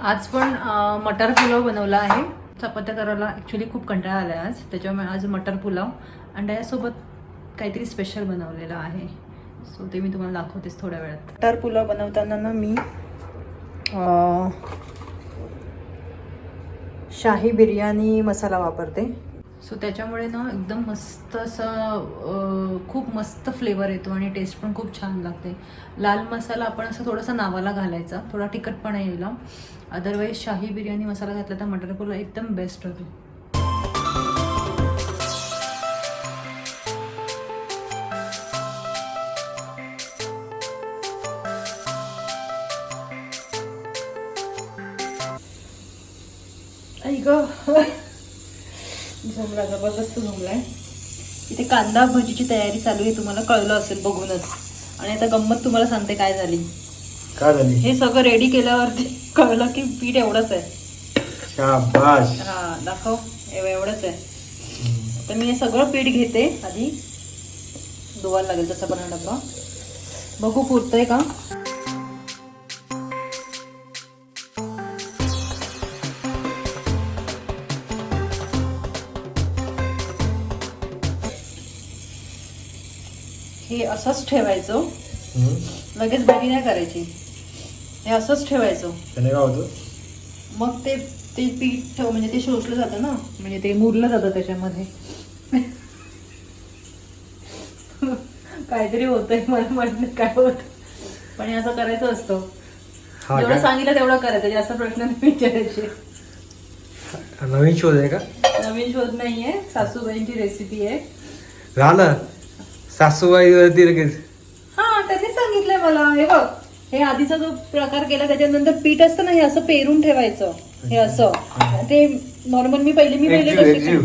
आज पण मटर पुलाव बनवला आहे. चपात्या करायला ॲक्च्युली खूप कंटाळा आला आज. त्याच्यामुळे आज मटर पुलाव आणि त्याच्यासोबत काहीतरी स्पेशल बनवलेलं आहे. सो ते मी तुम्हाला दाखवतेच थोड्या वेळात. मटर पुलाव बनवताना ना मी शाही बिर्याणी मसाला वापरते. सो त्याच्यामुळे ना एकदम मस्त असं खूप मस्त फ्लेवर येतो आणि टेस्ट पण खूप छान लागते. लाल मसाला आपण असं थोडासा नावाला घालायचा थोडा तिखटपणा येईल अदरवाईज शाही बिर्याणी मसाला घातला तर मटर पुलाव एकदम बेस्ट होतो. आई ग. झोमला जबरदस्त झोमलाय इथे कांदा भजीची तयारी चालू आहे तुम्हाला कळलं असेल बघूनच. आणि आता गंमत तुम्हाला सांगते काय झाली. काय झाली? हे सगळं रेडी केल्यावरती कळलं की पीठ एवढंच आहे. शाबाश हा दाखव. एव- एवढंच आहे. तर मी हे सगळं पीठ घेते आधी. धुवायला लागेल तसं पण डब्बा बघू पुरतंय का? हे असंच ठेवायचं. लगेच भाजी नाही करायची. हे असंच ठेवायचं. त्याने काय होतं मग ते ते पीठ म्हणजे ते शोषलं जातं ना. म्हणजे ते मुरलं जातं त्याच्यामध्ये. काहीतरी होतंय मला म्हणणं काय होत. पण हे असं करायचं असतं. जेवढं सांगितलं तेवढं करायचं. जास्त प्रश्न नाही विचारायचे. नवीन शोध आहे का? नवीन शोध नाहीये. सासूबाईंची रेसिपी आहे. झालं. सासूबाई वरती लगेच हा त्यांनी सांगितलंय मला. हे बघ हे आधीचा जो प्रकार केला त्याच्यानंतर पीठ असतं ना हे असं पेरून ठेवायचं. हे असं. ते नॉर्मल मी पहिले मी पहिले एकजीव, कशी- एकजीव.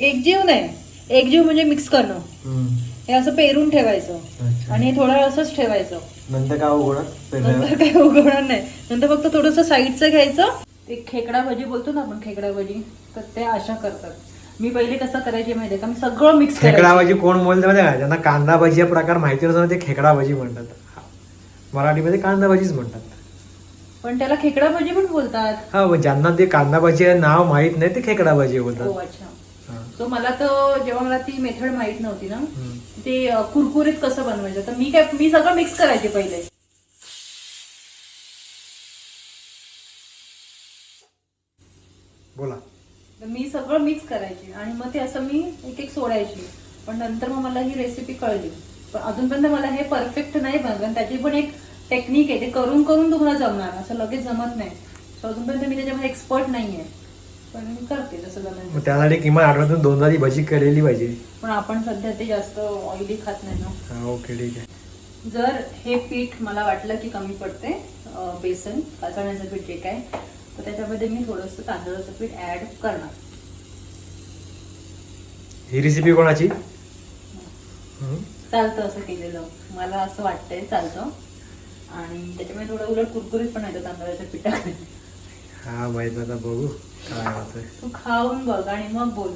एकजीव नाही. एकजीव म्हणजे मिक्स करणं. हम्म. हे असं पेरून ठेवायचं. अच्छा. आणि हे थोडं वेळ असंच ठेवायचं. नंतर काय उघडत? नंतर काही उगवणार नाही. नंतर फक्त थोडस साईडचं घ्यायचं. ते खेकडा भजी बोलतो ना आपण खेकडा भजी तर ते अशा करतात. मी पहिले कसं करायचे माहितीये का? मी सगळं मिक्स खेकडा भाजी कोण बोलते माहिती का? ज्यांना कांदा भाजी हा प्रकार माहिती नसतो ते खेकडा भाजी म्हणतात. मराठीमध्ये कांदा भाजीच म्हणतात. पण त्याला खेकडा भजी पण बोलतात. हा मग ज्यांना ते कांदा भाजी हे नाव माहीत नाही ते खेकडा भाजी हो बोलतात. अच्छा. हा. सो मला तर जेव्हा मला ती मेथड माहीत नव्हती ना हम्म. ते अ, कुरकुरीत कसं बनवायचं? तर मी काय मी सगळं मिक्स करायचे पहिले. बोला. तर मी सगळं मिक्स करायचे आणि मग ते असं मी एक एक सोडायची. पण नंतर मग मला ही रेसिपी कळली. पण अजूनपर्यंत मला हे परफेक्ट नाही आणि त्याची पण एक टेक्निक आहे ते करून करून तुम्हाला जमणार. असं लगेच जमत नाही. सो अजूनपर्यंत मी त्याच्यामध्ये एक्सपर्ट नाही आहे पण मी करते तसं जमेल त्यासाठी किमान आठवड्यातून दोनदा ती भजी केलेली पाहिजे. पण आपण सध्या ते जास्त ऑइली खात नाही ना. हा ओके ठीक आहे. जर हे पीठ मला वाटलं की कमी पडते बेसन चण्याचं पीठ जे काय तर त्याच्यामध्ये मी थोडंसं तांदळाचं पीठ ऍड करणार. ही रेसिपी कोणाची. चालतं असं केलेलं. मला असं वाटतंय चालतं. आणि त्याच्यामुळे थोडं उलट कुरकुरीत पण येतं तांदळाच्या पिठाकडे हा माहीत आता बघू काय होतंय. तू खाऊन बघ आणि मग बोल.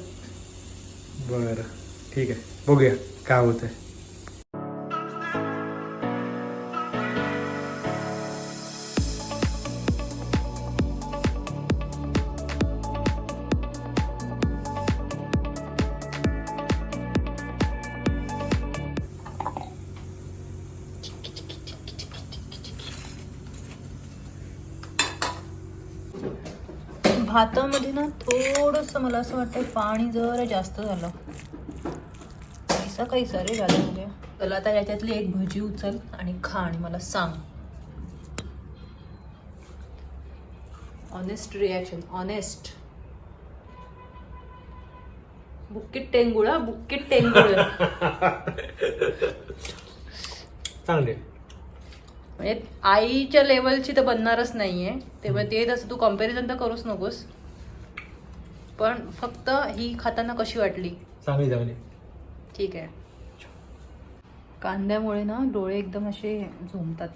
बरं. ठीक आहे. बघूया काय होतंय. भातामध्ये ना थोडस मला असं वाटतं पाणी जरा जास्त झालं. कैसा कैसा रे झालं म्हणजे. चला आता याच्यातली एक भजी उचल आणि खा आणि मला सांग. ऑनेस्ट रिॲक्शन ऑनेस्ट बुक्कीट टेंगुळा बुक्कीट टेंगुळ. चांगले. म्हणजे आईच्या लेवलची तर बनणारच नाहीये. तेव्हा ते तसं तू कंपॅरिझन तर करूच नकोस. पण फक्त ही खाताना कशी वाटली? चांगली चांगली. ठीक आहे. कांद्यामुळे ना डोळे एकदम असे झोमतात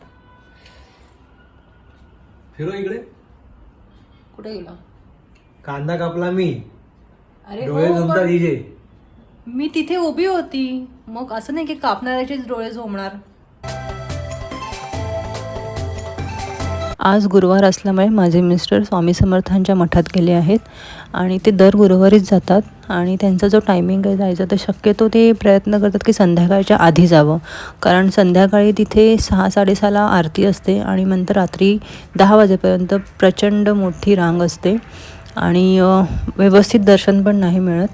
फिरो इकडे. कुठे गेला? कांदा कापला मी. अरे डोळे हो, पण हिजे मी तिथे उभी होती. मग असं नाही की कापणाऱ्याचेच डोळे झोमणार आज गुरुवार असल्यामुळे माझे मिस्टर स्वामी समर्थांच्या मठात गेले आहेत आणि ते दर गुरुवारीच जातात आणि त्यांचा जो टायमिंग आहे जायचा तर शक्यतो ते प्रयत्न करतात की संध्याकाळच्या आधी जावं. कारण संध्याकाळी तिथे सहा साडेसहाला आरती असते आणि नंतर रात्री दहा वाजेपर्यंत प्रचंड मोठी रांग असते आणि व्यवस्थित दर्शन पण नाही मिळत.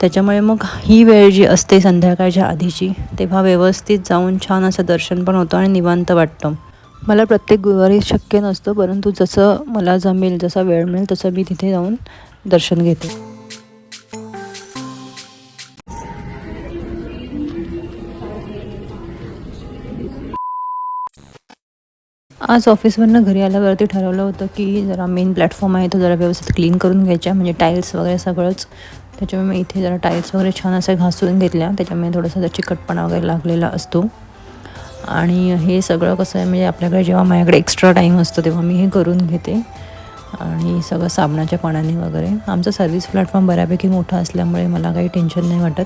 त्याच्यामुळे मग ही वेळ जी असते संध्याकाळच्या आधीची तेव्हा व्यवस्थित जाऊन छान असं दर्शन पण होतं आणि निवांत वाटतं. मला प्रत्येक गुरुवारी शक्य नसतं परंतु जसं मला जमेल जसा वेळ मिळेल तसं मी तिथे जाऊन दर्शन घेते. आज ऑफिसवरनं घरी आल्यावरती ठरवलं होतं की जरा मेन प्लॅटफॉर्म आहे तो जरा व्यवस्थित क्लीन करून घ्यायचा म्हणजे टाईल्स वगैरे सगळंच. त्याच्यामुळे मी इथे जरा टाईल्स वगैरे छान असे घासून घेतल्या. त्याच्यामुळे थोडासा चिकटपणा वगैरे लागलेला असतो. आणि हे सगळं कसं आहे म्हणजे आपल्याकडे जेव्हा माझ्याकडे एक्स्ट्रा टाईम असतो तेव्हा मी हे करून घेते. आणि सगळं साबणाच्या पाण्याने वगैरे. आमचा सर्व्हिस प्लॅटफॉर्म बऱ्यापैकी मोठा असल्यामुळे मला काही टेन्शन नाही वाटत.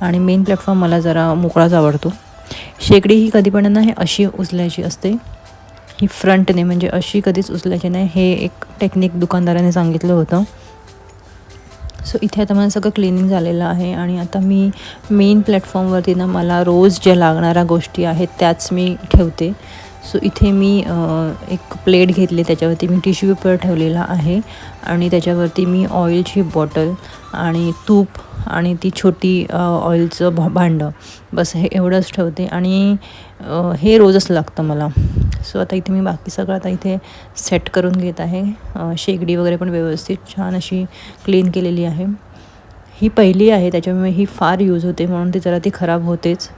आणि मेन प्लॅटफॉर्म मला जरा मोकळाच आवडतो. शेगडी ही कधीपण हे अशी उचलायची असते. ही फ्रंटने म्हणजे अशी कधीच उचलायची नाही. हे एक टेक्निक दुकानदाराने सांगितलं होतं. सो इथे आता मला सगळं क्लिनिंग झालेलं आहे आणि आता मी मेन प्लॅटफॉर्मवरती ना मला रोज ज्या लागणाऱ्या गोष्टी आहेत त्याच मी ठेवते. सो इथे मी एक प्लेट घेतली त्याच्यावरती मी टिश्यू पेपर ठेवलेला आहे आणि त्याच्यावरती मी ऑइलची बॉटल आणि तूप आणि ती छोटी ऑइलचं भांडं. बस हे एवढंच ठेवते आणि हे रोजच लागतं मला. सो आता इथे मी बाकी सगळं आता इथे सेट करून घेत आहे. शेगडी वगैरे पण व्यवस्थित छान अशी क्लीन केलेली आहे. ही पहिली आहे त्याच्यामुळे ही फार यूज होते म्हणून ती जरा ती खराब होतेच.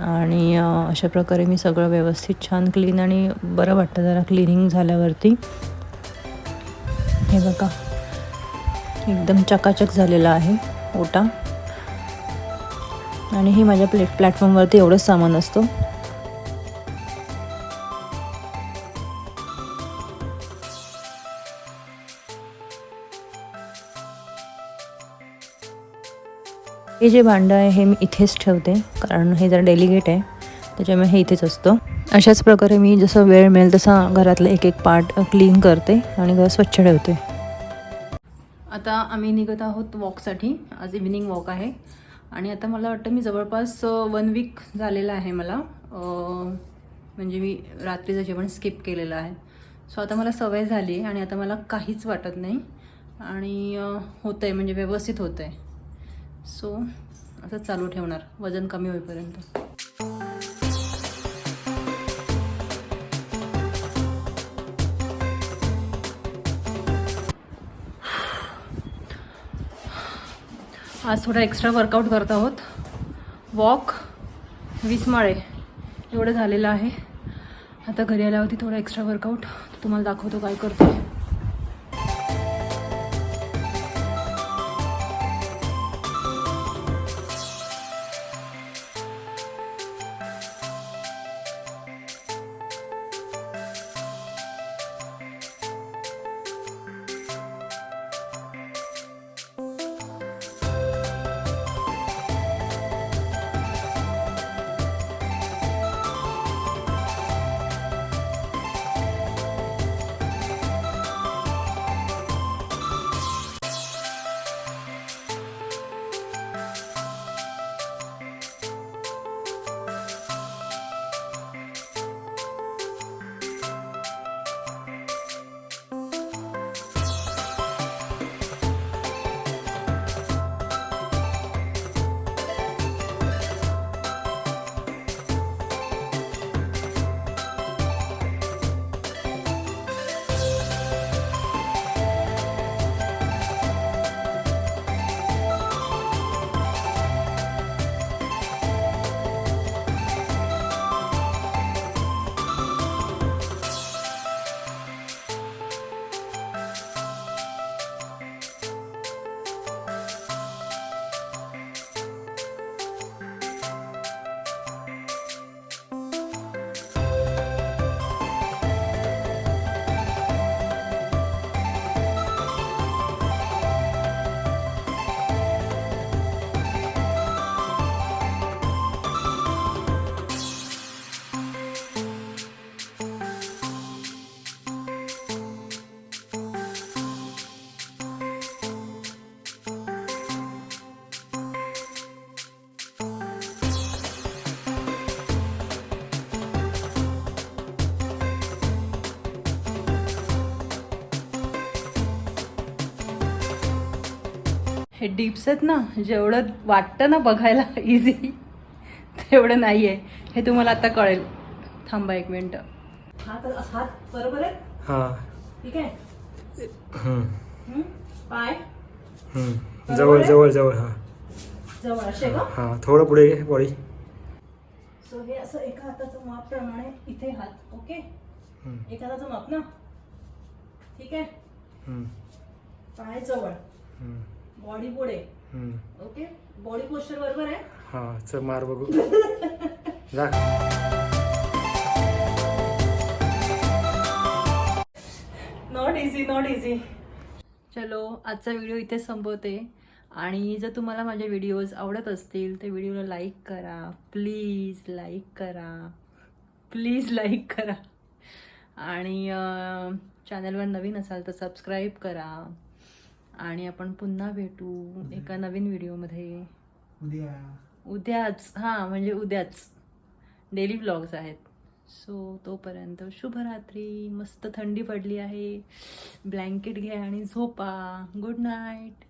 आणि अशा प्रकारे मी सगळं व्यवस्थित छान क्लीन आणि बरं वाटतं जरा क्लिनिंग झाल्यावरती. हे बघा. एकदम चकाचक झालेला आहे ओटा. आणि हे माझ्या प्लेट प्लॅटफॉर्मवरती एवढंच सामान असतं. हे जे भांडं आहे हे मी इथेच ठेवते कारण हे जरा डेलिगेट आहे त्याच्यामुळे हे इथेच असतं. अशाच प्रकारे मी जसं वेळ मिळेल तसा घरातलं एक एक पार्ट क्लीन करते आणि घर स्वच्छ ठेवते. आता आम्ही निघत आहोत वॉकसाठी आज इव्हिनिंग वॉक आहे. आणि आता मला वाटतं मी जवळपास वन वीक झालेलं आहे मला. म्हणजे मी रात्रीचं जेवण स्किप केलेलं आहे. सो आता मला सवय झाली आहे आणि आता मला काहीच वाटत नाही. आणि होतं आहे म्हणजे व्यवस्थित होतं आहे सो असंच चालू ठेवणार. वजन कमी होईपर्यंत. आज थोडा एक्स्ट्रा वर्कआउट करत आहोत. वॉक वीस माळे एवढं झालेलं आहे. आता घरी आल्यावरती थोडा एक्स्ट्रा वर्कआउट तुम्हाला दाखवतो काय करतो हे डिप्स आहेत ना जेवढं वाटतं ना बघायला इझी तेवढं नाही आहे हे तुम्हाला आता कळेल. थांबा एक मिनटं. हात हात बरोबर आहे हा. ठीक आहे? हम्म, हं? पाय? हम्म. जवळ जवळ जवळ हा. जवळ असे का? हा थोडं पुढे घे बॉडी. सो हे असं एका हाताचं माप प्रमाणे इथे हात ओके? एका हाताचं माप ना? ठीक आहे? हम्म, पाय जवळ. बॉडी पुढे. ओके बॉडी पोस्चर बरोबर आहे? हा चल मार बघू. नॉट इझी नॉट इझी चलो आजचा व्हिडिओ इथे संपवते. आणि जर तुम्हाला माझे व्हिडिओज आवडत असतील तर व्हिडिओला लाईक करा. प्लीज लाईक करा. प्लीज लाईक करा. आणि चॅनलवर नवीन असाल तर सबस्क्राईब करा. आणि आपण पुन्हा भेटू एका नवीन व्हिडिओमध्ये. उद्या. उद्याच. हां म्हणजे उद्याच. डेली ब्लॉग्स आहेत. सो तोपर्यंत शुभरात्री. मस्त थंडी पडली आहे. ब्लँकेट घ्या आणि झोपा. Good night